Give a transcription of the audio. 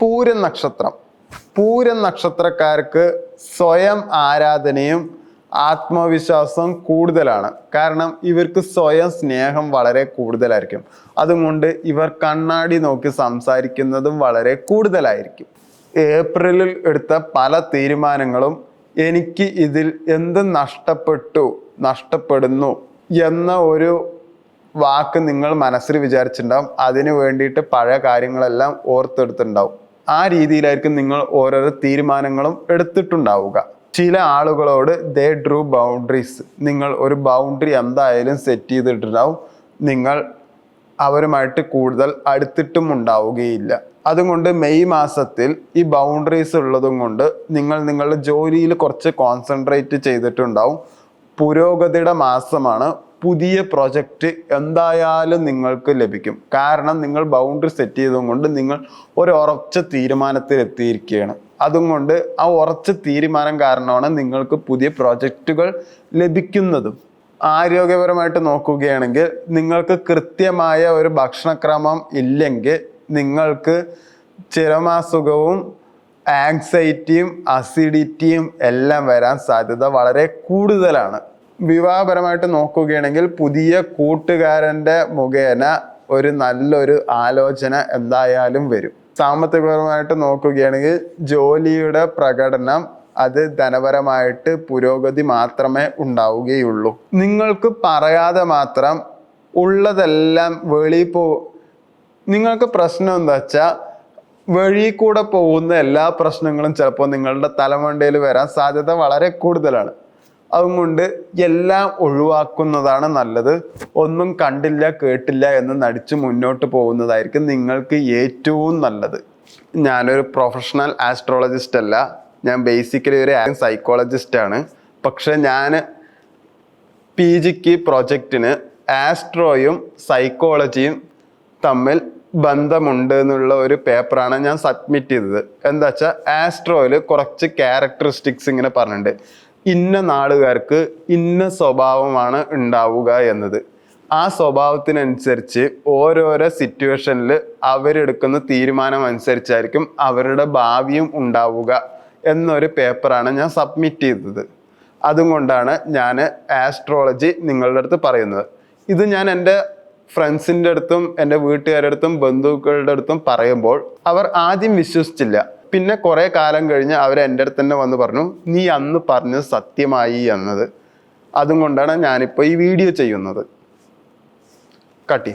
പൂരം നക്ഷത്രം. പൂരം നക്ഷത്രക്കാർക്ക് സ്വയം ആരാധനയും ആത്മവിശ്വാസം കൂടുതലാണ്. കാരണം ഇവർക്ക് സ്വയം സ്നേഹം വളരെ കൂടുതലായിരിക്കും. അതുകൊണ്ട് ഇവർ കണ്ണാടി നോക്കി സംസാരിക്കുന്നതും വളരെ കൂടുതലായിരിക്കും. ഏപ്രിലിൽ എടുത്ത പല തീരുമാനങ്ങളും എനിക്ക് ഇതിൽ എന്ത് നഷ്ടപ്പെട്ടു നഷ്ടപ്പെടുന്നു എന്ന ഒരു വാക്ക് നിങ്ങൾ മനസ്സിൽ വിചാരിച്ചിട്ടുണ്ടാവും. അതിനു വേണ്ടിയിട്ട് പഴയ കാര്യങ്ങളെല്ലാം ഓർത്തെടുത്തിട്ടുണ്ടാവും. ആ രീതിയിലായിരിക്കും നിങ്ങൾ ഓരോരോ തീരുമാനങ്ങളും എടുത്തിട്ടുണ്ടാവുക. ചില ആളുകളോട് ദേ ഡ്രൂ ബൗണ്ടറീസ് നിങ്ങൾ ഒരു ബൗണ്ടറി എന്തായാലും സെറ്റ് ചെയ്തിട്ടുണ്ടാവും. നിങ്ങൾ അവരുമായിട്ട് കൂടുതൽ അടുത്തിട്ടും ഉണ്ടാവുകയില്ല. അതുകൊണ്ട് മെയ് മാസത്തിൽ ഈ ബൗണ്ടറീസ് ഉള്ളതും കൊണ്ട് നിങ്ങൾ നിങ്ങളുടെ ജോലിയിൽ കുറച്ച് കോൺസെൻട്രേറ്റ് ചെയ്തിട്ടുണ്ടാവും. പുരോഗതിയുടെ മാസമാണ്. പുതിയ പ്രൊജക്റ്റ് എന്തായാലും നിങ്ങൾക്ക് ലഭിക്കും. കാരണം നിങ്ങൾ ബൗണ്ടറി സെറ്റ് ചെയ്തതും കൊണ്ട് നിങ്ങൾ ഒരു ഉറച്ച തീരുമാനത്തിൽ എത്തിയിരിക്കുകയാണ് അതുകൊണ്ട് ആ ഉറച്ച തീരുമാനം കാരണമാണ് നിങ്ങൾക്ക് പുതിയ പ്രോജക്റ്റുകൾ ലഭിക്കുന്നതും. ആരോഗ്യപരമായിട്ട് നോക്കുകയാണെങ്കിൽ നിങ്ങൾക്ക് കൃത്യമായ ഒരു ഭക്ഷണക്രമം ഇല്ലെങ്കിൽ നിങ്ങൾക്ക് ചിരമാസുഖവും ആങ്സൈറ്റിയും അസിഡിറ്റിയും എല്ലാം വരാൻ സാധ്യത വളരെ കൂടുതലാണ്. വിവാഹപരമായിട്ട് നോക്കുകയാണെങ്കിൽ പുതിയ കൂട്ടുകാരന്റെ മുഖേന ഒരു നല്ലൊരു ആലോചന എന്തായാലും വരും. സാമ്പത്തികപരമായിട്ട് നോക്കുകയാണെങ്കിൽ ജോലിയുടെ പ്രകടനം അത് ധനപരമായിട്ട് പുരോഗതി മാത്രമേ ഉണ്ടാവുകയുള്ളൂ. നിങ്ങൾക്ക് പറയാതെ മാത്രം ഉള്ളതെല്ലാം വെളി പോ നിങ്ങൾക്ക് പ്രശ്നം എന്താ വെച്ചാൽ വഴി കൂടെ പോകുന്ന എല്ലാ പ്രശ്നങ്ങളും ചിലപ്പോൾ നിങ്ങളുടെ തലമണ്ടയിൽ വരാൻ സാധ്യത വളരെ കൂടുതലാണ്. അതുകൊണ്ട് എല്ലാം ഒഴിവാക്കുന്നതാണ് നല്ലത്. ഒന്നും കണ്ടില്ല കേട്ടില്ല എന്ന് നടിച്ച് മുന്നോട്ട് പോകുന്നതായിരിക്കും നിങ്ങൾക്ക് ഏറ്റവും നല്ലത്. ഞാനൊരു പ്രൊഫഷണൽ ആസ്ട്രോളജിസ്റ്റ് അല്ല. ഞാൻ ബേസിക്കലി ഒരു സൈക്കോളജിസ്റ്റ് ആണ്. പക്ഷെ ഞാൻ പി ജിക്ക് പ്രൊജക്റ്റിന് ആസ്ട്രോയും സൈക്കോളജിയും തമ്മിൽ ബന്ധമുണ്ട് എന്നുള്ള ഒരു പേപ്പറാണ് ഞാൻ സബ്മിറ്റ് ചെയ്തത്. എന്താ വെച്ചാൽ ആസ്ട്രോയിൽ കുറച്ച് ക്യാരക്ടറിസ്റ്റിക്സ് ഇങ്ങനെ പറഞ്ഞിട്ടുണ്ട്. ഇന്ന നാടുകാർക്ക് ഇന്ന സ്വഭാവമാണ് ഉണ്ടാവുക എന്നത്. ആ സ്വഭാവത്തിനനുസരിച്ച് ഓരോരോ സിറ്റുവേഷനിൽ അവരെടുക്കുന്ന തീരുമാനം അനുസരിച്ചായിരിക്കും അവരുടെ ഭാവിയും ഉണ്ടാവുക എന്നൊരു പേപ്പറാണ് ഞാൻ സബ്മിറ്റ് ചെയ്തത്. അതുകൊണ്ടാണ് ഞാൻ ആസ്ട്രോളജി നിങ്ങളുടെ അടുത്ത് പറയുന്നത്. ഇത് ഞാൻ എന്റെ ഫ്രണ്ട്സിന്റെ അടുത്തും എന്റെ വീട്ടുകാരുടെ അടുത്തും ബന്ധുക്കളുടെ അടുത്തും പറയുമ്പോൾ അവർ ആദ്യം വിശ്വസിച്ചില്ല. പിന്നെ കുറേ കാലം കഴിഞ്ഞ് അവർ എന്റെ അടുത്ത് തന്നെ വന്ന് പറഞ്ഞു നീ അന്ന് പറഞ്ഞത് സത്യമായി എന്നത്. അതും കൊണ്ടാണ് ഞാനിപ്പോൾ ഈ വീഡിയോ ചെയ്യുന്നത്. കട്ടി